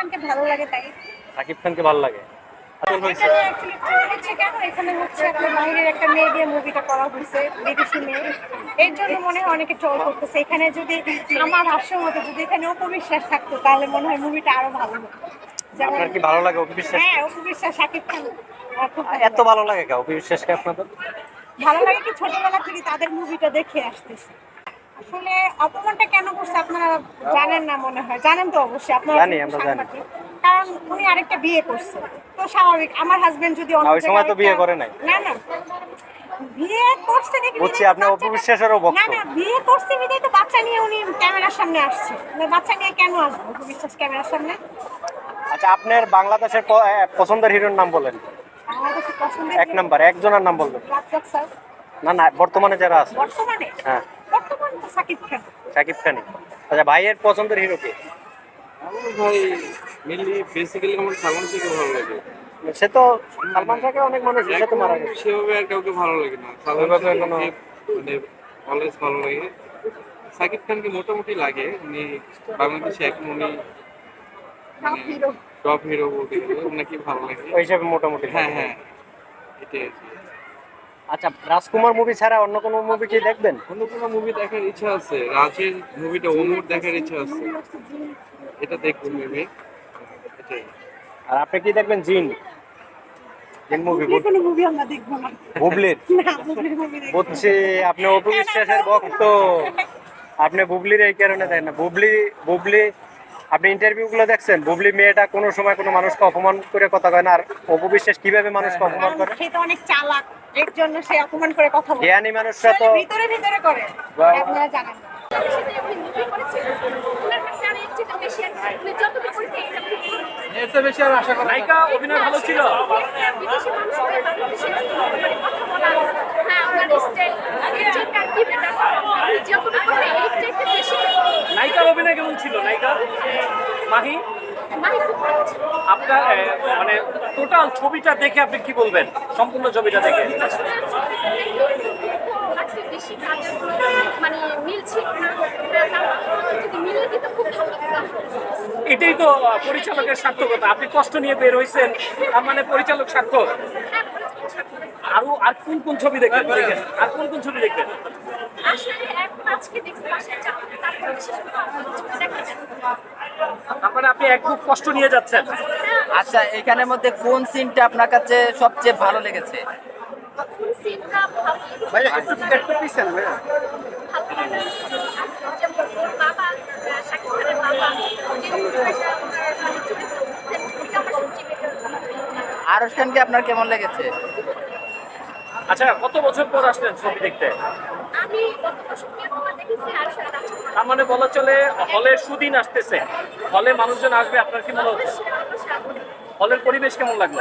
খানকে ভালো লাগে তাই? সাকিব খানকে ভালো লাগে। এখানে হচ্ছে কেন? এখানে হচ্ছে আপনার বাইরের একটা মেয়ে দিয়ে মুভিটা করা হয়েছে বিদেশি মেয়ে। এর জন্য মনে হয় অনেকে ট্রল করতেছে। এখানে যদি আমার ভাষ্য মতো যদি এখানে অপবিশ্বাস থাকতো তাহলে মনে হয় মুভিটা আরও ভালো হতো। যেমন আপনার কি ভালো লাগে হ্যাঁ অপবিশ্বাস খান। ভালো এত ভালো লাগে কে আপনাদের? ভালো লাগে কি ছোটবেলা থেকে তাদের মুভিটা দেখে আসতেছে? আসলে অপমানটা কেন করছে আপনারা জানেন না মনে হয়? জানেন তো অবশ্যই আপনারা জানি, আমরা জানি। কারণ উনি আরেকটা বিয়ে করছে। তো স্বাভাবিক আমার হাজবেন্ড যদি অন্য ওই সময় তো বিয়ে করে নাই। না না। বিয়ে করছে দেখে বুঝছি, বিধায় তো আপনি অপু ভক্ত। না না বিয়ে করছে তো বাচ্চা নিয়ে উনি ক্যামেরার সামনে আসছে। না, বাচ্চা নিয়ে কেন আসবে ক্যামেরার সামনে? আচ্ছা আপনার বাংলাদেশের পছন্দের হিরোর নাম বলেন। বাংলাদেশের পছন্দের এক নাম্বার একজনের নাম বলবেন। না না বর্তমানে যারা আছে। বর্তমানে? হ্যাঁ। বর্তমানে তো সাকিব খান। সাকিব খানি। আচ্ছা ভাইয়ের পছন্দের হিরো কে? আমার ভাই মেনলি বেসিক্যালি আমার সালমান শাহকে ভালো লাগে। সে তো সালমান শাহকে অনেক মানুষ সে তো মারা গেছে। সেভাবে আর কাউকে ভালো লাগে না। সালমান কোনো- মানে অলওয়েজ ভালো লাগে। সাকিব খানকে মোটামুটি লাগে। উনি বাংলাদেশে এখন উনি টপ হিরো টপ হিরো বলতে গেলে ওনাকে ভালো লাগে। ওই হিসাবে মোটামুটি হ্যাঁ হ্যাঁ এটাই। আচ্ছা রাজকুমার মুভি ছাড়া অন্য কোনো মুভি কি দেখবেন? অন্য কোনো মুভি দেখার ইচ্ছা আছে। রাজের মুভিটা অমর দেখার ইচ্ছা আছে। এটা দেখব মেবি। আর আপনি কি দেখবেন? জিন। জিন মুভি কোনো মুভি আমরা দেখব না। বুবলির? না বুবলির মুভি দেখব না। আপনি অপু বিশ্বাসের ভক্ত। আপনি বুবলির এই কারণে দেখেন না। বুবলি বুবলি আপনি ইন্টারভিউ গুলো দেখছেন বুবলি মেয়েটা কোনো সময় কোনো মানুষকে অপমান করে কথা কয় না আর অপু বিশ্বাস কীভাবে মানুষকে অপমান করে? সে তো অনেক চালাক এর জন্য সে অপমান করে কথা বলে। জ্ঞানী মানুষরা তো ভিতরে ভিতরে করে। আপনারা জানেন। নায়িকা অভিনয় ভালো ছিল? নায়িকার অভিনয় কেমন ছিল? মাহি? আপনার মানে টোটাল ছবিটা দেখে আপনি কি বলবেন? সম্পূর্ণ ছবিটা দেখে। মানে এটাই তো পরিচালকের সার্থকতা। আপনি কষ্ট নিয়ে বের হয়েছেন তার মানে পরিচালক সার্থক। আরও আর কোন কোন ছবি দেখবেন দেখেন আর কোন কোন ছবি দেখবেন? আসলে এখন আজকে দেখতে পাচ্ছি তারপর বিশেষ করে আমার ছবি দেখা যায় তার মানে আপনি এক কষ্ট নিয়ে যাচ্ছেন। আচ্ছা এখানের মধ্যে কোন সিনটা আপনার কাছে সবচেয়ে ভালো লেগেছে? কোন সিনটা ভালো একটু একটু পিছন বাবা শাকিব খানের বাবা। আরশ খানকে আপনার কেমন লেগেছে? আচ্ছা কত বছর পর আসলেন ছবি দেখতে? আমি গত বছর দেখেছি আর তার মানে বলা চলে হলে সুদিন আসতেছে। হলে মানুষজন আসবে আপনার কি মনে হচ্ছে? হলের পরিবেশ কেমন লাগল?